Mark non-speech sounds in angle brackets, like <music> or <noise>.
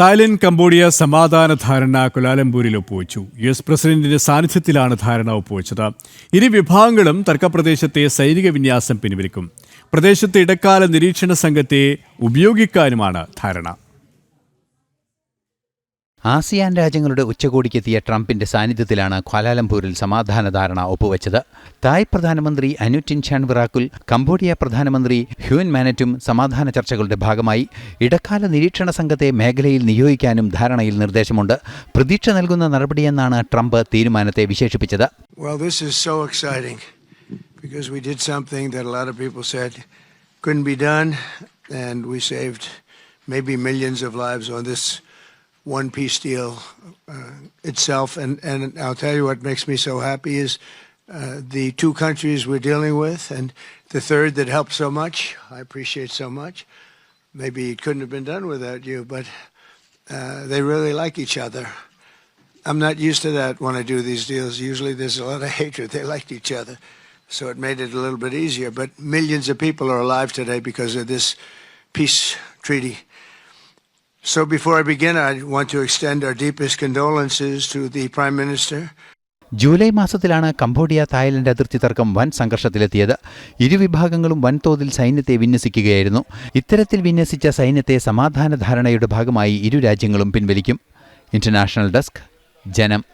Thailand Cambodia സമാധാന ധാരണ കുലാലംപൂരിൽ ഒപ്പുവെച്ചു. യു എസ് പ്രസിഡന്റിന്റെ സാന്നിധ്യത്തിലാണ് ധാരണ ഒപ്പുവെച്ചത്. ഇരു വിഭാഗങ്ങളും തർക്കപ്രദേശത്തെ സൈനിക വിന്യാസം പിൻവലിക്കും. പ്രദേശത്തെ ഇടക്കാല നിരീക്ഷണ സംഘത്തെ ഉപയോഗിക്കാനുമാണ് ധാരണ. ആസിയാൻ രാജ്യങ്ങളുടെ ഉച്ചകോടിക്കെത്തിയ ട്രംപിന്റെ സാന്നിധ്യത്തിലാണ് ക്വാലാലംപൂരിൽ സമാധാന ധാരണ ഒപ്പുവെച്ചത്. തായ് പ്രധാനമന്ത്രി അനുറ്റിൻ ഷാൻ വിറാക്കുൽ കംബോഡിയ പ്രധാനമന്ത്രി ഹ്യൂൻ മാനറ്റും സമാധാന ചർച്ചകളുടെ ഭാഗമായി ഇടക്കാല നിരീക്ഷണ സംഘത്തെ മേഖലയിൽ നിയോഗിക്കാനും ധാരണയിൽ നിർദ്ദേശമുണ്ട്. പ്രതീക്ഷ നൽകുന്ന നടപടിയെന്നാണ് ട്രംപ് തീരുമാനത്തെ വിശേഷിപ്പിച്ചത്. Couldn't be done, and we saved maybe millions of lives on this one peace deal uh, itself. And, and I'll tell you what makes me so happy is uh, the two countries we're dealing with, and the third that helped so much. I appreciate so much. Maybe it couldn't have been done without you, but uh, they really like each other. I'm not used to that when I do these deals. Usually there's a lot of <laughs> hatred. They liked each other. So it made it a little bit easier. But millions of people are alive today because of this peace treaty. So before I begin, I want to extend our deepest condolences to the Prime Minister. July മാസത്തിലാണ് Cambodia Thailand അതിർത്തി തർക്കം വൻ സംഘർഷത്തിലെത്തിയത്. ഇരുവിഭാഗങ്ങളും വൻതോതിൽ സൈന്യത്തെ വിന്യസിക്കുകയായിരുന്നു. ഇത്തരത്തിൽ വിന്യസിച്ച സൈന്യത്തെ സമാധാന ധാരണയുടെ ഭാഗമായി ഇരു രാജ്യങ്ങളും പിൻവലിക്കും. ഇന്റർനാഷണൽ ഡെസ്ക് ജനം.